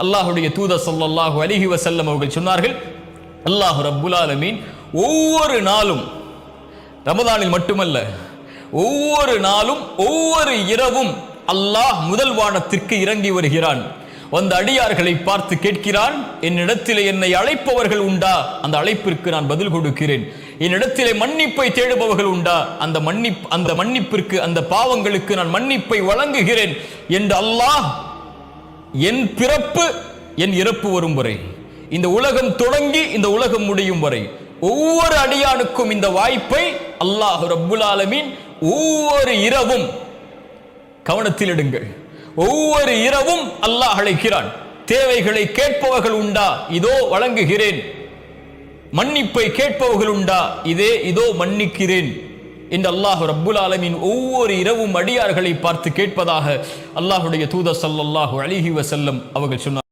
அல்லாஹுடைய தூத சொல்லாஹு அலிஹி வசல்லம் அவர்கள் சொன்னார்கள் அல்லாஹ் ரப்புல் ஒவ்வொரு நாளும் ரமதானில் மட்டுமல்ல ஒவ்வொரு நாளும் ஒவ்வொரு இரவும் அல்லாஹ் முதல் வானத்திற்கு இறங்கி வருகிறான். வந்த அடியார்களை பார்த்து கேட்கிறான் என்னிடத்திலே என்னை அழைப்பவர்கள் உண்டா? அந்த அழைப்பிற்கு நான் பதில் கொடுக்கிறேன். என்னிடத்திலே மன்னிப்பை தேடுபவர்கள் உண்டா? அந்த மன்னிப் அந்த மன்னிப்பிற்கு அந்த பாவங்களுக்கு நான் மன்னிப்பை வழங்குகிறேன் என்று அல்லாஹ் என் பிறப்பு என் இறப்பு வரும் வரை. இந்த உலகம் தொடங்கி இந்த உலகம் முடியும் வரை. ஒவ்வொரு அடியானுக்கும் இந்த வாய்ப்பை அல்லாஹ் ரப்புல் ஆலமீன் ஒவ்வொரு இரவும் கவனத்தில் எடுங்கள். ஒவ்வொரு இரவும் அல்லாஹ் அழைக்கிறான். தேவைகளை கேட்பவர்கள் உண்டா? இதோ வழங்குகிறேன். மன்னிப்பை கேட்பவர்கள் உண்டா? இதே இதோ மன்னிக்கிறேன். இந்த அல்லாஹ் ரப்புல் ஆலமீன் ஒவ்வொரு இரவும் அடியார்களை பார்த்து கேட்பதாக அல்லாஹுடைய தூதர் ஸல்லல்லாஹு அலிஹி வசல்லம் அவர்கள் சொன்னார்.